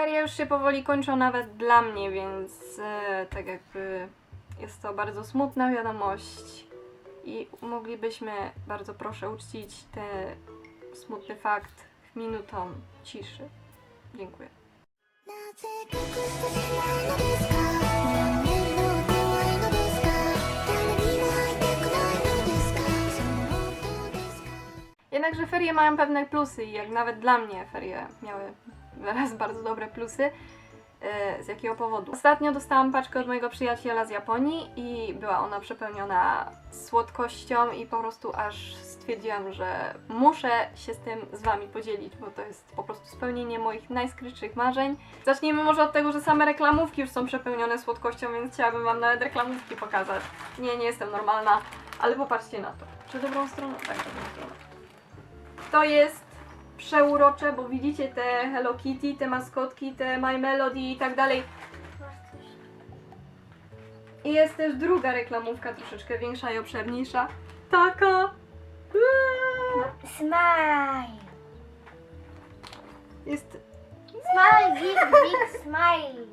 Feria już się powoli kończą nawet dla mnie, więc e, tak jakby jest to bardzo smutna wiadomość i moglibyśmy, bardzo proszę, uczcić ten smutny fakt minutą ciszy. Dziękuję. Jednakże ferie mają pewne plusy i jak nawet dla mnie ferie miały zaraz bardzo dobre plusy. E, Z jakiego powodu? Ostatnio dostałam paczkę od mojego przyjaciela z Japonii i była ona przepełniona słodkością i po prostu aż stwierdziłam, że muszę się z tym z Wami podzielić, bo to jest po prostu spełnienie moich najskrytszych marzeń. Zacznijmy może od tego, że same reklamówki już są przepełnione słodkością, więc chciałabym Wam nawet reklamówki pokazać. Nie, nie jestem normalna, ale popatrzcie na to. Czy dobrą stroną? Tak, dobrą stroną. To jest przeurocze, bo widzicie te Hello Kitty, te maskotki, te My Melody i tak dalej. I jest też druga reklamówka, troszeczkę większa i obszerniejsza. Taka. Eee, Smile. Jest, Smile, big, big smile.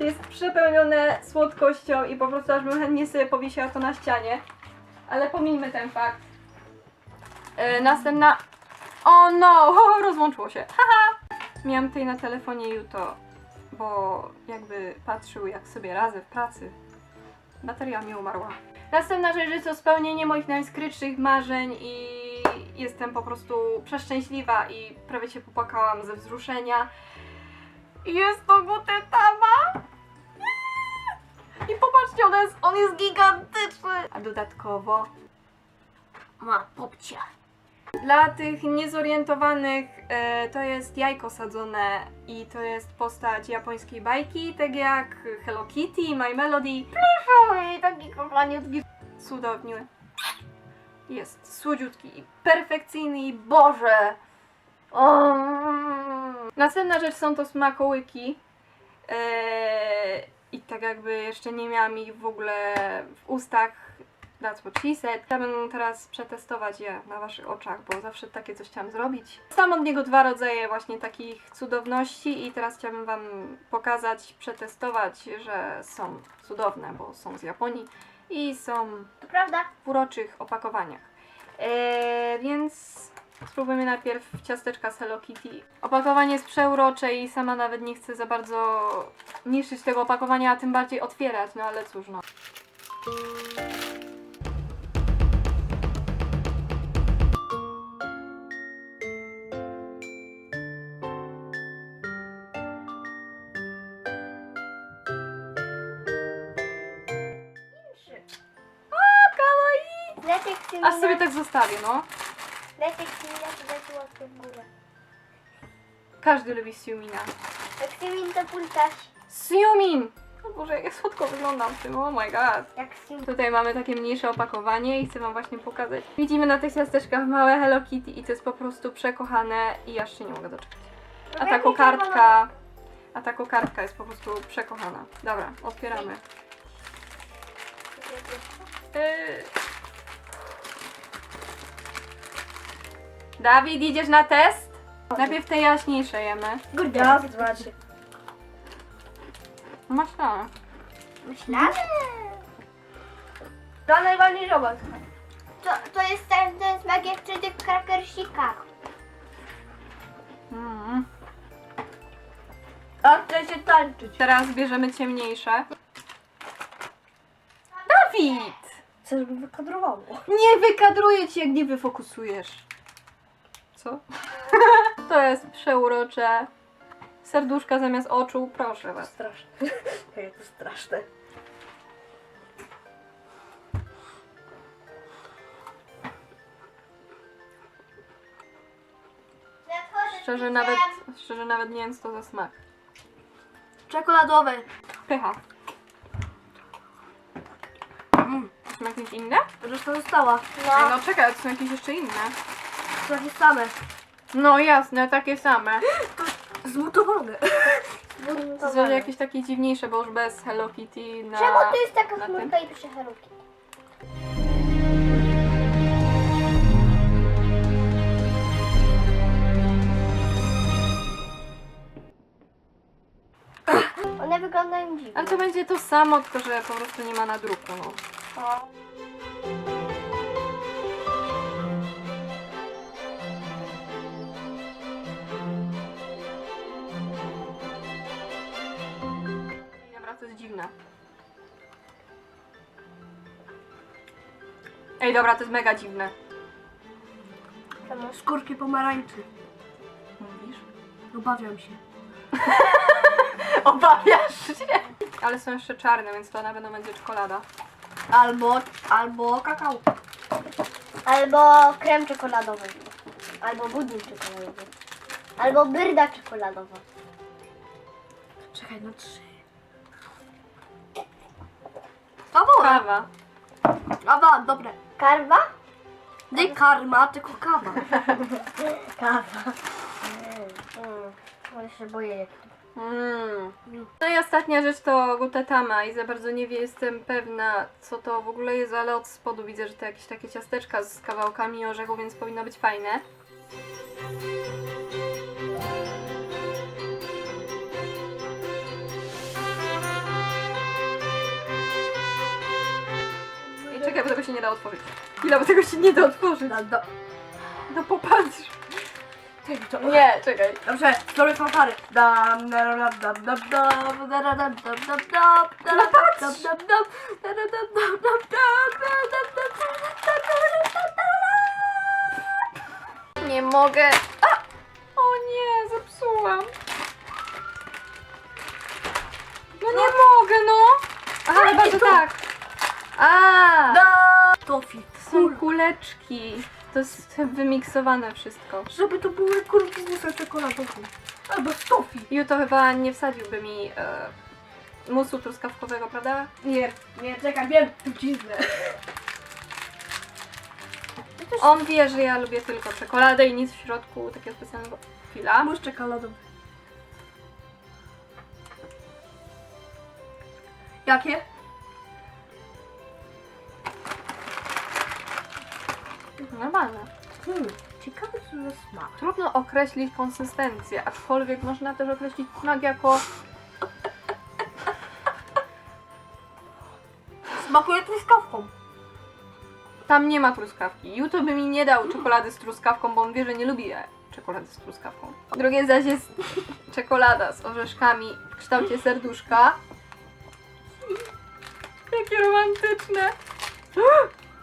jest przepełnione słodkością i po prostu aż bym chętnie sobie powiesiła to na ścianie. Ale pomijmy ten fakt. E, następna. O no! O, rozłączyło się. Haha! Miałam tutaj na telefonie Juto, bo jakby patrzył jak sobie radzę w pracy. Bateria mi umarła. Następna rzecz jest to spełnienie moich najskrytszych marzeń i jestem po prostu przeszczęśliwa i prawie się popłakałam ze wzruszenia. Jest to Gutentama! I popatrzcie, on jest, on jest gigantyczny! A dodatkowo ma popcia. Dla tych niezorientowanych e, to jest jajko sadzone i to jest postać japońskiej bajki, tak jak Hello Kitty, My Melody. I taki kochaniutki, cudowny. Jest słodziutki i perfekcyjny i Boże! O, Następna rzecz są to smakołyki. Eee, I tak jakby jeszcze nie miałam ich w ogóle w ustach. That's what she said. Chciałabym teraz przetestować je na waszych oczach, bo zawsze takie coś chciałam zrobić. Sam od niego dwa rodzaje właśnie takich cudowności i teraz chciałabym wam pokazać, przetestować, że są cudowne, bo są z Japonii i są To prawda? w uroczych opakowaniach. Eee, więc spróbujemy najpierw ciasteczka z Hello Kitty. Opakowanie jest przeurocze i sama nawet nie chcę za bardzo niszczyć tego opakowania, a tym bardziej otwierać, no ale cóż no. Aż sobie tak zostawię, no. Leciek Symina to dać łapkę w górę. Każdy lubi Siumina. Jak Symin to pultaś. Siumin! O Boże, jak ja słodko wyglądam w tym, oh my god. Jak Symin. Tutaj mamy takie mniejsze opakowanie i chcę Wam właśnie pokazać. Widzimy na tych ciasteczkach małe Hello Kitty i to jest po prostu przekochane i aż się nie mogę doczekać. A ta kokardka, a ta kokardka jest po prostu przekochana. Dobra, otwieramy. Yy. Dawid, idziesz na test? Najpierw te jaśniejsze jemy. Kurde, ja zobaczę. Maślane. Myślałem. To najwolniej robot. To, to jest ten, ten smak jak przy tych krakersikach. Mm. A chce się tańczyć. Teraz bierzemy ciemniejsze. Dawid! Co żeby wykadrowało? Nie wykadruję ci, jak nie wyfokusujesz. Co? to jest przeurocze. Serduszka zamiast oczu, proszę was. Straszne. Jakie to straszne. Szczerze nawet, szczerze nawet nie wiem co to za smak. Czekoladowe. Pycha. Mm. Są jakieś inne? Reszta została. Ej, No, no czekaj, to są jakieś jeszcze inne. Takie same. No jasne, takie same. Zmutowane. To są jakieś takie dziwniejsze, bo już bez Hello Kitty na... Czemu to jest taka na chmurka i pisze Hello Kitty? One wyglądają dziwnie. Ale to będzie to samo, tylko że po prostu nie ma na druku, no. O. dziwne. Ej, dobra, to jest mega dziwne. Skórki pomarańczy. Mówisz? Obawiam się. Obawiasz się? Ale są jeszcze czarne, więc to na pewno będzie czekolada. Albo, albo kakao. Albo krem czekoladowy. Albo budyń czekoladowy. Albo byrda czekoladowa. Czekaj, no trzy. Kawa. Kawa. Kawa, dobre. Karwa? Nie karma, tylko kawa. Kawa. Mm. Ja się boję jak Mm. No i ostatnia rzecz to gutetama i za bardzo nie wie, jestem pewna co to w ogóle jest, ale od spodu widzę, że to jakieś takie ciasteczka z kawałkami orzechu, więc powinno być fajne. Czekaj, bo tego się nie da otworzyć. Chwila, bo tego się nie da otworzyć. No, do, No popatrz. czekaj, to... Nie, czekaj. Dobrze, zrobię fanfary. Dam, dam, dam, dam, dam, dam, dam, dam, dam, dam, dam, dam, dam, No patrz! dam, dam, dam, dam, dam, dam, dam, dam, dam, dam, dam, dam, dam, dam, dam. Nie mogę. A! O nie, zepsułam. No nie mogę, no. Aha, chyba, że tak. A, Tofi, są kuleczki. To jest wymiksowane wszystko. Żeby to były kulki z musa czekoladową. Albo z tofi. Ju to chyba nie wsadziłby mi e, musu truskawkowego, prawda? Nie, nie, czekaj, wiem, truciznę. On wie, że ja lubię tylko czekoladę i nic w środku takiego specjalnego. Chwila. Mus czekoladowy. Jakie? Normalne. Hmm, ciekawe co za smak. Trudno określić konsystencję, aczkolwiek można też określić smak jako Smakuje truskawką. Tam nie ma truskawki. Juto by mi nie dał czekolady z truskawką, bo on wie, że nie lubi e, czekolady z truskawką. Drugie zaś jest czekolada z orzeszkami w kształcie serduszka. Jakie romantyczne.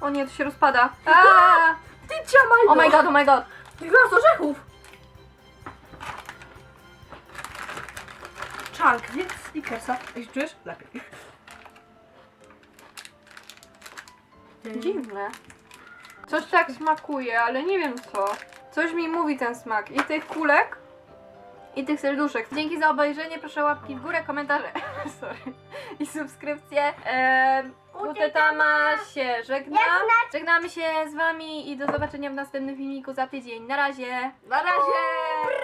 O nie, to się rozpada. Aaa! Ty ciamaj Oh my god, oh my god. Glas orzechów. Chunk, więc Snickersa. Ej, czujesz? Lepiej. Dziwne. Coś tak smakuje, ale nie wiem co. Coś mi mówi ten smak. I tych kulek, i tych serduszek. Dzięki za obejrzenie. Proszę łapki w górę, komentarze. Sorry. I subskrypcje. Eee, Utetama się żegna. Żegnamy się z wami i do zobaczenia w następnym filmiku za tydzień. Na razie. Na razie!